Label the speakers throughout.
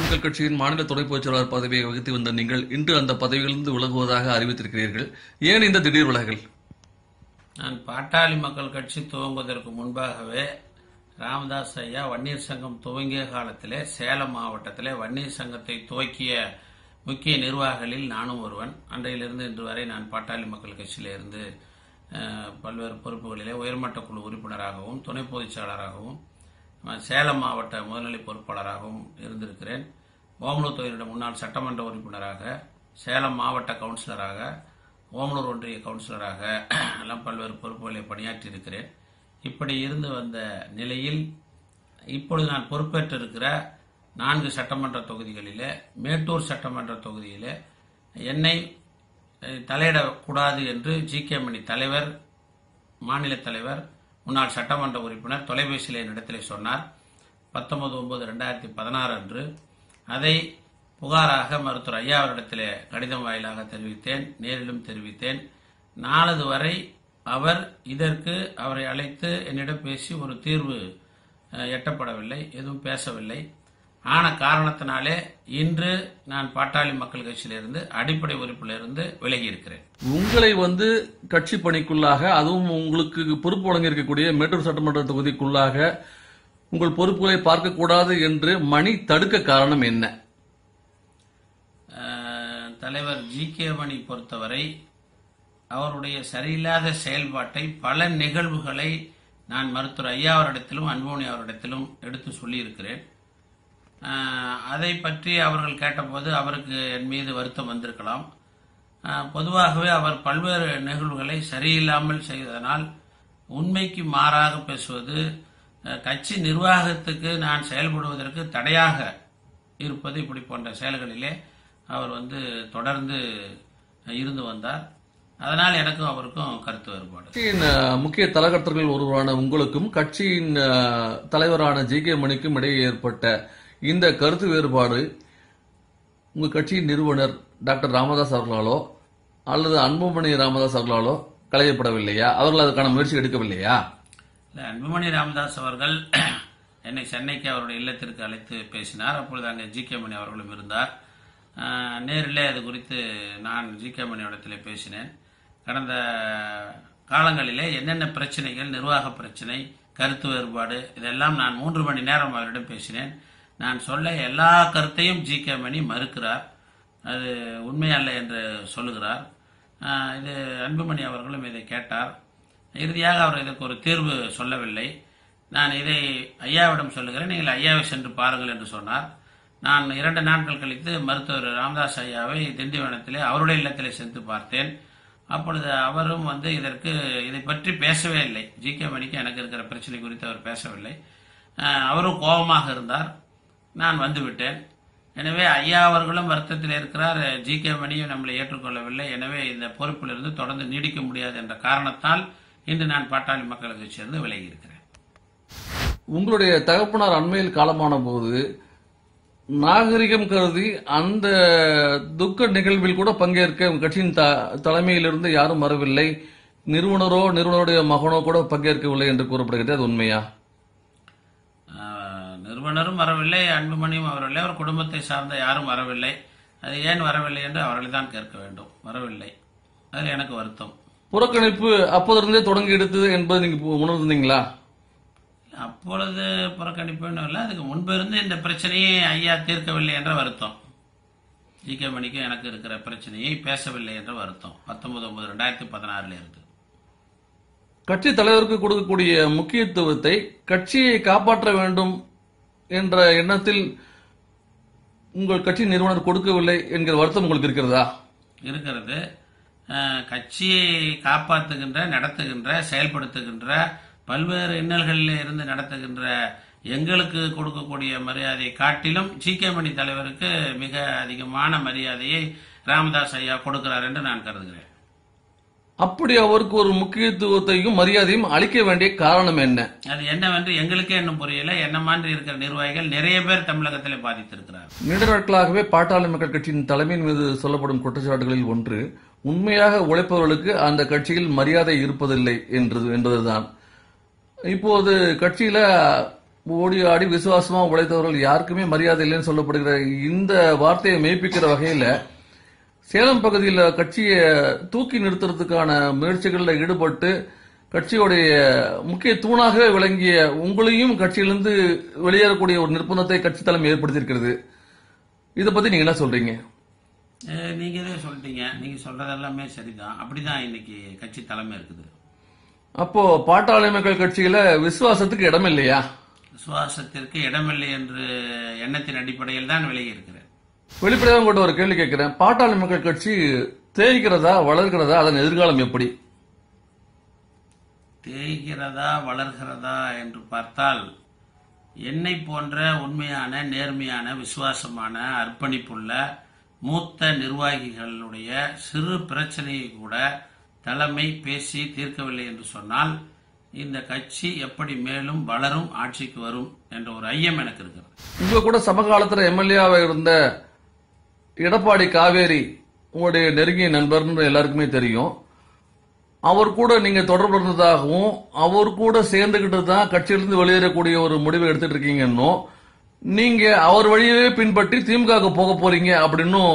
Speaker 1: மக்கள் கட்சியின் மாநில துணை பொதுச் பதவியை வகித்து வந்த நீங்கள் இன்று அந்த பதவியிலிருந்து விலகுவதாக அறிவித்திருக்கிறீர்கள். ஏன் இந்த திடீர் விலகல்?
Speaker 2: நான் பாட்டாளி மக்கள் கட்சி துவங்குவதற்கு முன்பாகவே ராமதாஸ் ஐயா வன்னியர் சங்கம் துவங்கிய காலத்திலே சேலம் மாவட்டத்திலே வன்னியர் சங்கத்தை துவக்கிய முக்கிய நிர்வாகிகளில் நானும் ஒருவன். அன்றையிலிருந்து இன்று வரை நான் பாட்டாளி மக்கள் கட்சியிலிருந்து பல்வேறு பொறுப்புகளிலே உயர்மட்ட குழு உறுப்பினராகவும் துணை பொதுச்சாளராகவும் நான் சேலம் மாவட்ட முதல்நிலை பொறுப்பாளராகவும் இருந்திருக்கிறேன். ஓமலூர் தொகுதியினுடைய முன்னாள் சட்டமன்ற உறுப்பினராக சேலம் மாவட்ட கவுன்சிலராக ஓமலூர் ஒன்றிய கவுன்சிலராக எல்லாம் பல்வேறு பொறுப்புகளை பணியாற்றி இருக்கிறேன் இப்படி இருந்து வந்த நிலையில் இப்பொழுது நான் பொறுப்பேற்றிருக்கிற நான்கு சட்டமன்ற தொகுதிகளிலே மேட்டூர் சட்டமன்ற தொகுதியிலே என்னை தலையிடக்கூடாது என்று ஜி கே மணி தலைவர் மாநில தலைவர் முன்னாள் சட்டமன்ற உறுப்பினர் தொலைபேசியில் என்னிடத்தில் சொன்னார். பத்தொன்பது ஒன்பது ரெண்டாயிரத்தி பதினாறு அன்று அதை புகாராக மருத்துவர் ஐயா அவரிடத்திலே கடிதம் வாயிலாக தெரிவித்தேன் நேரிலும் தெரிவித்தேன். நாளது வரை அவர் இதற்கு அவரை அழைத்து என்னிடம் பேசி ஒரு தீர்வு எட்டப்படவில்லை எதுவும் பேசவில்லை. ஆன காரணத்தினாலே இன்று நான் பாட்டாளி மக்கள் கட்சியிலிருந்து அடிப்படை உறுப்பிலிருந்து விலகி இருக்கிறேன்.
Speaker 1: உங்களை வந்து கட்சி பணிக்குள்ளாக அதுவும் உங்களுக்கு பொறுப்பு வழங்கியிருக்கக்கூடிய மேட்டூர் சட்டமன்ற தொகுதிக்குள்ளாக உங்கள் பொறுப்புகளை பார்க்கக்கூடாது என்று மணி தடுக்க காரணம் என்ன?
Speaker 2: தலைவர் ஜி கே மணி பொறுத்தவரை அவருடைய சரியில்லாத செயல்பாட்டை பல நிகழ்வுகளை நான் மருத்துவர் ஐயா அவரிடத்திலும் அன்போனி அவரிடத்திலும் எடுத்து சொல்லியிருக்கிறேன். அதை பற்றி அவர்கள் கேட்டபோது அவருக்கு என் மீது வருத்தம் வந்திருக்கலாம். பொதுவாகவே அவர் பல்வேறு நிகழ்வுகளை சரியில்லாமல் செய்ததனால் உண்மைக்கு மாறாக பேசுவது கட்சி நிர்வாகத்துக்கு நான் செயல்படுவதற்கு தடையாக இருப்பது இப்படி போன்ற செயல்களிலே அவர் வந்து தொடர்ந்து இருந்து வந்தார். அதனால் எனக்கும் அவருக்கும் கருத்து வேறுபாடு.
Speaker 1: கட்சியின் முக்கிய தலகர்த்தர்கள் ஒருவரான உங்களுக்கும் கட்சியின் தலைவரான ஜி கே மணிக்கும் இடையே ஏற்பட்ட இந்த கருத்து வேறுபாடு உங்க கட்சியின் நிறுவனர் டாக்டர் ராமதாஸ் அவர்களாலோ அல்லது அன்புமணி ராமதாஸ் அவர்களாலோ களையப்படவில்லையா அவர்கள் அதற்கான முயற்சி எடுக்கவில்லையா?
Speaker 2: அன்புமணி ராமதாஸ் அவர்கள் என்னை சென்னைக்கு அவருடைய இல்லத்திற்கு அழைத்து பேசினார். அப்பொழுது அங்கே ஜி கே மணி அவர்களும் இருந்தார். நேரிலே அது குறித்து நான் ஜி கே மணியிடத்திலே பேசினேன். கடந்த காலங்களிலே என்னென்ன பிரச்சனைகள் நிர்வாக பிரச்சனை கருத்து வேறுபாடு இதெல்லாம் நான் மூன்று மணி நேரம் அவரிடம் பேசினேன். நான் சொல்ல எல்லா கருத்தையும் ஜி கே மணி மறுக்கிறார். அது உண்மையல்ல என்று சொல்லுகிறார். இது அன்புமணி அவர்களும் இதை கேட்டார். இறுதியாக அவர் இதற்கு ஒரு தீர்வு சொல்லவில்லை. நான் இதை ஐயாவிடம் சொல்லுகிறேன். நீங்கள் ஐயாவை சென்று பாருங்கள் என்று சொன்னார். நான் இரண்டு நாட்கள் கழித்து மருத்துவர் ராமதாஸ் ஐயாவை திண்டிவனத்திலே அவருடைய இல்லத்திலே சென்று பார்த்தேன். அப்பொழுது அவரும் வந்து இதற்கு இதை பற்றி பேசவே இல்லை. ஜி கே மணிக்கு எனக்கு இருக்கிற பிரச்சனை குறித்து அவர் பேசவில்லை. அவரும் கோபமாக இருந்தார். நான் வந்துவிட்டேன். எனவே ஐயா அவர்களும் வருத்தத்தில் இருக்கிறார். ஜி கே மணியும் நம்மளை ஏற்றுக்கொள்ளவில்லை. எனவே இந்த பொறுப்பிலிருந்து தொடர்ந்து நீடிக்க முடியாது என்ற காரணத்தால் இன்று நான் பாட்டாளி மக்கள் சேர்ந்து விலகி இருக்கிறேன்
Speaker 1: உங்களுடைய தகப்பனார் அண்மையில் காலமான போது நாகரிகம் கருதி அந்த துக்க நிகழ்வில் கூட பங்கேற்க கட்சியின் த- தலைமையிலிருந்து யாரும் வரவில்லை. நிறுவனரோ நிறுவனருடைய மகனோ கூட பங்கேற்கவில்லை என்று கூறப்படுகிறது. அது உண்மையா?
Speaker 2: நிறுவனரும் வரவில்லை அன்புமணியும் வரவில்லை அவர் குடும்பத்தை சார்ந்த யாரும் வரவில்லை. அது ஏன் வரவில்லை என்று அவர்களை தான் கேட்க வேண்டும். வரவில்லை. அதில் எனக்கு வருத்தம்.
Speaker 1: புறக்கணிப்பு அப்போதிருந்தே தொடங்கி எடுத்தது என்பது நீங்க உணர்ந்தீங்களா
Speaker 2: அப்பொழுது புறக்கணிப்புன்னு இல்லை அதுக்கு முன்பு இருந்து இந்த பிரச்சனையை ஐயா தீர்க்கவில்லை என்ற வருத்தம். ஜி கே மணிக்கும் எனக்கு இருக்கிற பிரச்சனையை பேசவில்லை என்ற வருத்தம். பத்தொன்பது ஒன்பது ரெண்டாயிரத்தி பதினாறுல இருந்து.
Speaker 1: கட்சி தலைவருக்கு கொடுக்கக்கூடிய முக்கியத்துவத்தை கட்சியை காப்பாற்ற வேண்டும் என்ற எண்ணத்தில் உங்கள் கட்சி நிறுவனர் கொடுக்கவில்லை என்கிற வருத்தம் உங்களுக்கு இருக்கிறதா?
Speaker 2: இருக்கிறது. கட்சியை காப்பாற்றுகின்ற நடத்துகின்ற செயல்படுத்துகின்ற பல்வேறு இன்னல்களில் இருந்து நடத்துகின்ற எங்களுக்கு கொடுக்கக்கூடிய மரியாதையை காட்டிலும் ஜி கே மணி தலைவருக்கு மிக அதிகமான மரியாதையை ராமதாஸ் ஐயா கொடுக்கிறார் என்று நான் கருதுகிறேன்.
Speaker 1: அப்படி அவருக்கு ஒரு முக்கியத்துவத்தையும் மரியாதையும் அளிக்க வேண்டிய காரணம் என்ன?
Speaker 2: அது என்னவென்று எங்களுக்கே இன்னும் புரியல. என்ன மாதிரி இருக்கிற நிர்வாகிகள் நிறைய பேர் தமிழகத்தில் பாதித்திருக்கிறார்
Speaker 1: நீண்ட நாட்களாகவே பாட்டாளி மக்கள் கட்சியின் தலைமையின் மீது சொல்லப்படும் குற்றச்சாட்டுகளில் ஒன்று உண்மையாக உழைப்பவர்களுக்கு அந்த கட்சியில் மரியாதை இருப்பதில்லை என்று என்பதுதான். இப்போது கட்சியில ஓடி ஆடி விசுவாசமா உழைத்தவர்கள் யாருக்குமே மரியாதை இல்லைன்னு சொல்லப்படுகிற இந்த வார்த்தையை மெய்ப்பிக்கிற வகையில சேலம் பகுதியில் கட்சியை தூக்கி நிறுத்துறதுக்கான முயற்சிகளில் ஈடுபட்டு கட்சியுடைய முக்கிய தூணாகவே விளங்கிய உங்களையும் கட்சியிலிருந்து வெளியேறக்கூடிய ஒரு நிர்பந்தத்தை கட்சி தலைமை ஏற்படுத்தியிருக்கிறது. இதை பத்தி நீங்க என்ன சொல்றீங்க?
Speaker 2: நீங்க இதே சொல்லிட்டீங்க? நீங்க சொல்றது எல்லாமே சரிதான். அப்படிதான் இன்னைக்கு கட்சி தலைமை இருக்குது.
Speaker 1: அப்போ பாட்டாளி மக்கள் கட்சியில விசுவாசத்துக்கு இடம் இல்லையா
Speaker 2: விசுவாசத்திற்கு இடமில்லை என்று எண்ணத்தின் அடிப்படையில் தான் விலகி இருக்கிறேன்
Speaker 1: வெளிப்படையாக உங்கள்கிட்ட ஒரு கேள்வி கேட்கிறேன். பாட்டாளி மக்கள் கட்சி தேய்கிறதா வளர்கிறதா அதன் எதிர்காலம் எப்படி?
Speaker 2: தேய்கிறதா வளர்கிறதா என்று பார்த்தால் என்னை போன்ற உண்மையான நேர்மையான விசுவாசமான அர்ப்பணிப்புள்ள மூத்த நிர்வாகிகளுடைய சிறு பிரச்சனையை கூட தலைமை பேசி தீர்க்கவில்லை என்று சொன்னால் இந்த கட்சி எப்படி மேலும் வளரும் ஆட்சிக்கு வரும் என்ற ஒரு ஐயம் எனக்கு இருக்கிறது.
Speaker 1: உங்க கூட சமகாலத்துல எம்எல்ஏவா இருந்த எடப்பாடி காவேரி உங்களுடைய நெருங்கிய நண்பர்னு எல்லாருக்குமே தெரியும். அவர் கூட நீங்க தொடர்பு இருந்ததாகவும் அவர் கூட சேர்ந்துகிட்டு தான் கட்சியிலிருந்து வெளியேறக்கூடிய ஒரு முடிவை எடுத்துட்டு இருக்கீங்கன்னும் நீங்க அவர் வழியவே பின்பற்றி திமுகவுக்கு போக போறீங்க அப்படின்னும்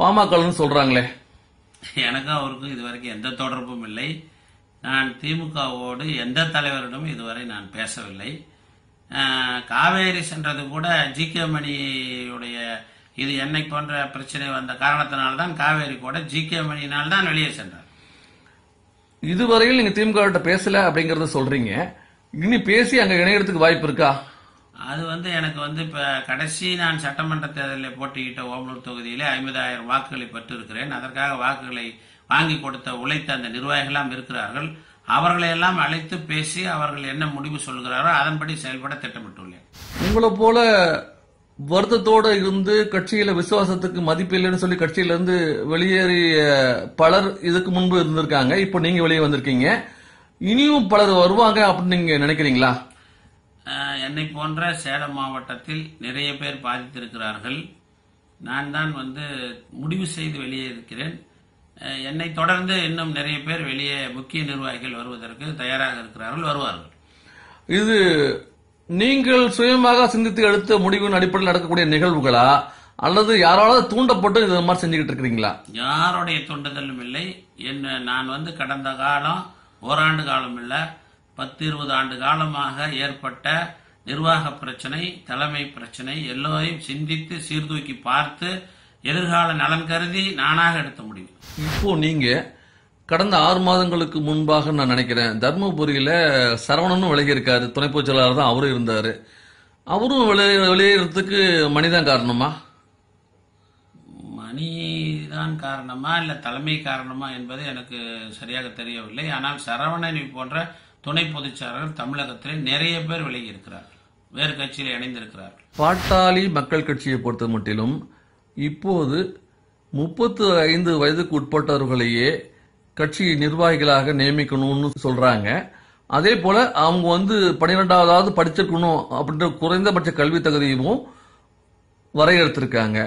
Speaker 1: பாமகன்னு சொல்றாங்களே.
Speaker 2: எனக்கும் அவருக்கும் இதுவரைக்கும் எந்த தொடர்பும் இல்லை. நான் திமுகவோடு எந்த தலைவரிடமும் இதுவரை நான் பேசவில்லை. காவேரி சென்றது கூட ஜி கே மணியுடைய இது என்னை போன்ற பிரச்சனை வந்த காரணத்தினால்தான் காவேரி கூட ஜி கே மணியினால் தான் வெளியே சென்றார்.
Speaker 1: இதுவரையில் நீங்க திமுக பேசல அப்படிங்கறத சொல்றீங்க. இனி பேசி அங்க இணையறதுக்கு வாய்ப்பு இருக்கா?
Speaker 2: அது வந்து எனக்கு வந்து இப்ப கடைசி நான் சட்டமன்ற தேர்தலில் போட்டியிட்ட ஓமலூர் தொகுதியிலே ஐம்பதாயிரம் வாக்குகளை பெற்றிருக்கிறேன். அதற்காக வாக்குகளை வாங்கி கொடுத்த உழைத்த அந்த நிர்வாகிகளாம் இருக்கிறார்கள். அவர்களை எல்லாம் அழைத்து பேசி அவர்கள் என்ன முடிவு சொல்கிறாரோ அதன்படி செயல்பட திட்டமிட்டுள்ளேன்.
Speaker 1: உங்களை போல வருத்தத்தோட இருந்து கட்சியில விசுவாசத்துக்கு மதிப்பு இல்லைன்னு சொல்லி கட்சியில இருந்து வெளியேறிய பலர் இதுக்கு முன்பு இருந்திருக்காங்க. இப்போ நீங்க வெளியே வந்திருக்கீங்க. இனியும் பலர் வருவாங்க அப்படின்னு நீங்க நினைக்கிறீங்களா?
Speaker 2: என்னை போன்ற சேலம் மாவட்டத்தில் நிறைய பேர் பாதித்திருக்கிறார்கள். நான் தான் வந்து முடிவு செய்து வெளியே இருக்கிறேன். என்னை தொடர்ந்து இன்னும் நிறைய பேர் வெளியே முக்கிய நிர்வாகிகள் வருவதற்கு தயாராக இருக்கிறார்கள் வருவார்கள்.
Speaker 1: இது நீங்கள் சுயமாக சிந்தித்து எடுத்த முடிவின் அடிப்படையில் நடக்கக்கூடிய நிகழ்வுகளா? அல்லது யாராவது தூண்டப்பட்டு இது மாதிரி செஞ்சுக்கிட்டு இருக்கிறீங்களா?
Speaker 2: யாருடைய தூண்டுதலும் இல்லை. என்ன நான் வந்து கடந்த காலம் ஓராண்டு காலம் இல்ல பத்து இருபது ஆண்டு காலமாக ஏற்பட்ட நிர்வாக பிரச்சனை தலைமை பிரச்சனை எல்லோரையும் சிந்தித்து சீர்தூக்கி பார்த்து எதிர்கால நலன் கருதி நானாக எடுத்த முடிவு.
Speaker 1: இப்போ நீங்க கடந்த ஆறு மாதங்களுக்கு முன்பாக நான் நினைக்கிறேன் தர்மபுரியில சரவணனும் விலகி இருக்காரு துணை பொதுச் செயலாளர் தான் அவரும் இருந்தாரு. அவரும் வெளியே வெளியேறதுக்கு மணிதான் காரணமா?
Speaker 2: மணிதான் காரணமா இல்ல தலைமை காரணமா என்பது எனக்கு சரியாக தெரியவில்லை. ஆனால் சரவணனை போன்ற துணை பொதுச்சாளர்கள் தமிழகத்திலே நிறைய பேர் விலகி இருக்கிறார்கள் வேறு கட்சியில் இணைந்திருக்கிறார்கள்
Speaker 1: பாட்டாளி மக்கள் கட்சியை பொறுத்த மட்டிலும் இப்போது முப்பத்து ஐந்து வயதுக்கு உட்பட்டவர்களையே கட்சி நிர்வாகிகளாக நியமிக்கணும்னு சொல்றாங்க. அதே போல அவங்க வந்து பன்னிரெண்டாவதாவது படிச்சிருக்கணும் அப்படின்ற குறைந்தபட்ச கல்வி தகுதியும் வரையறுத்திருக்காங்க.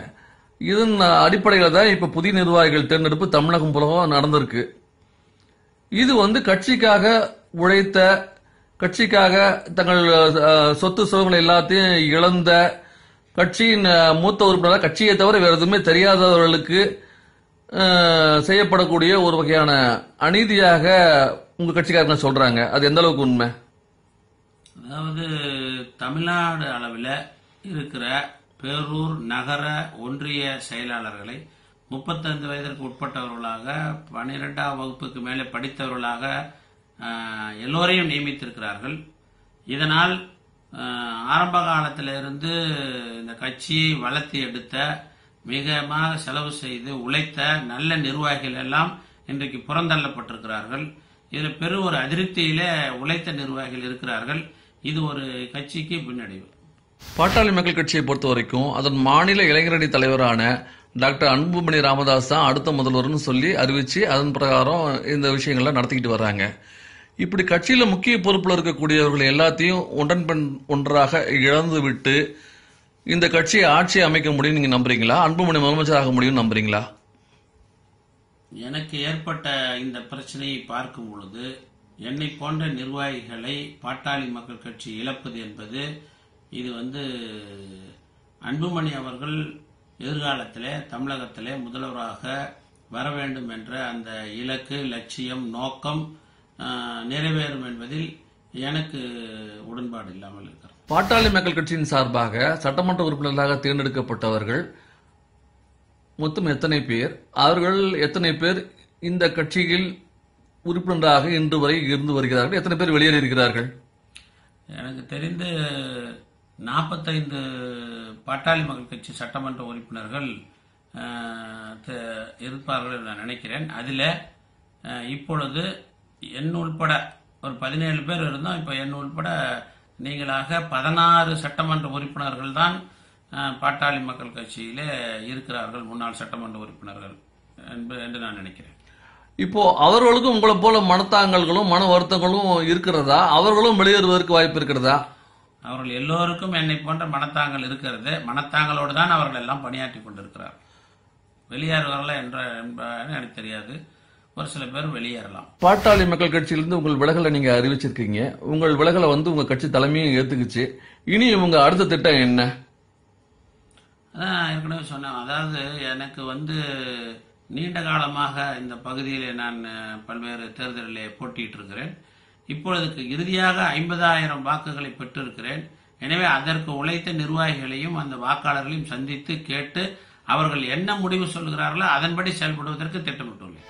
Speaker 1: இதன் அடிப்படையில் தான் இப்ப புதிய நிர்வாகிகள் தேர்ந்தெடுப்பு தமிழகம் புலகம் நடந்திருக்கு. இது வந்து கட்சிக்காக உழைத்த கட்சிக்காக தங்கள் சொத்து சுகங்கள் எல்லாத்தையும் இழந்த கட்சியின் மூத்த உறுப்பினராக கட்சியை தவிர வேறு எதுவுமே தெரியாதவர்களுக்கு செய்யப்படக்கூடிய ஒரு வகையான அநீதியாக உங்க கட்சிக்காரங்க சொல்றாங்க. அது எந்த அளவுக்கு உண்மை?
Speaker 2: அதாவது தமிழ்நாடு அளவில் இருக்கிற பேரூர் நகர ஒன்றிய செயலாளர்களை முப்பத்தைந்து வயதிற்கு உட்பட்டவர்களாக பன்னிரெண்டாம் வகுப்புக்கு மேலே படித்தவர்களாக எல்லோரையும் நியமித்திருக்கிறார்கள். இதனால் ஆரம்ப காலத்திலிருந்து இந்த கட்சியை வளர்த்தி எடுத்த மிகமாக செலவு செய்து உழைத்த நல்ல நிர்வாகிகள் எல்லாம் இன்றைக்கு புறந்தள்ளப்பட்டிருக்கிறார்கள். இதில் பெரும் ஒரு அதிருப்தியில உழைத்த நிர்வாகிகள் இருக்கிறார்கள். இது ஒரு கட்சிக்கு பின்னடைவு.
Speaker 1: பாட்டாளி மக்கள் கட்சியை பொறுத்த வரைக்கும் அதன் மாநில இளைஞரணி தலைவரான டாக்டர் அன்புமணி ராமதாஸ் தான் அடுத்த முதல்வர்னு சொல்லி அறிவிச்சு அதன் பிரகாரம் இந்த விஷயங்கள்லாம் நடத்திக்கிட்டு வர்றாங்க. இப்படி கட்சியில் முக்கிய பொறுப்பில் இருக்கக்கூடியவர்கள் எல்லாத்தையும் ஒன்றன் ஒன்றாக இழந்து விட்டு இந்த கட்சியை ஆட்சி அமைக்க முடியும் நீங்க நம்புறீங்களா? அன்புமணி முதலமைச்சராக முடியும் நம்புறீங்களா?
Speaker 2: எனக்கு ஏற்பட்ட இந்த பிரச்சனையை பார்க்கும் பொழுது என்னை போன்ற நிர்வாகிகளை பாட்டாளி மக்கள் கட்சி இழப்பது என்பது இது வந்து அன்புமணி அவர்கள் எதிர்காலத்திலே தமிழகத்திலே முதல்வராக வர வேண்டும் என்ற அந்த இலக்கு லட்சியம் நோக்கம் நிறைவேறும் என்பதில் எனக்கு உடன்பாடு இல்லாமல் இருக்கிறது.
Speaker 1: பாட்டாளி மக்கள் கட்சியின் சார்பாக சட்டமன்ற உறுப்பினர்களாக தேர்ந்தெடுக்கப்பட்டவர்கள் மொத்தம் எத்தனை பேர்? அவர்கள் எத்தனை பேர் இந்த கட்சியில் உறுப்பினராக இன்று வரை இருந்து வருகிறார்கள்? எத்தனை பேர் வெளியேறி இருக்கிறார்கள்?
Speaker 2: எனக்கு தெரிந்து நாற்பத்தைந்து பாட்டாளி மக்கள் கட்சி சட்டமன்ற உறுப்பினர்கள் இருப்பார்கள் என்று நான் நினைக்கிறேன். அதில் இப்பொழுது என் உள்பட ஒரு பதினேழு பேர் இருந்தோம் இப்போ என் உள்பட நீங்களாக பதினாறு சட்டமன்ற உறுப்பினர்கள் தான் பாட்டாளி மக்கள் கட்சியிலே இருக்கிறார்கள் முன்னாள் சட்டமன்ற உறுப்பினர்கள் என்று நான் நினைக்கிறேன்.
Speaker 1: இப்போ அவர்களுக்கும் உங்களை போல மனத்தாங்கல்களும் மன வருத்தங்களும் இருக்கிறதா? அவர்களும் வெளியேறுவதற்கு வாய்ப்பு இருக்கிறதா?
Speaker 2: அவர்கள் எல்லோருக்கும் என்னை போன்ற மனத்தாங்கல் இருக்கிறது. மனத்தாங்கலோடு தான் அவர்கள் எல்லாம் பணியாற்றி கொண்டிருக்கிறார் வெளியேறுவார்களா என்ற எனக்கு தெரியாது. ஒரு சில பேர் வெளியேறலாம்.
Speaker 1: பாட்டாளி மக்கள் கட்சியிலிருந்து உங்கள் விலகலை நீங்க அறிவிச்சிருக்கீங்க. உங்கள் விலகலை வந்து உங்க கட்சி தலைமையும் ஏத்துக்குச்சு. இனி உங்க அடுத்த திட்டம் என்ன?
Speaker 2: அதான் ஏற்கனவே சொன்னேன். அதாவது எனக்கு வந்து நீண்ட காலமாக இந்த பகுதியில் நான் பல்வேறு தேர்தலிலே போட்டியிட்டு இருக்கிறேன் இப்பொழுதுக்கு இறுதியாக ஐம்பதாயிரம் வாக்குகளை பெற்றிருக்கிறேன். எனவே அதற்கு உழைத்த நிர்வாகிகளையும் அந்த வாக்காளர்களையும் சந்தித்து கேட்டு அவர்கள் என்ன முடிவு சொல்கிறார்களோ அதன்படி செயல்படுவதற்கு திட்டமிட்டுள்ளேன்.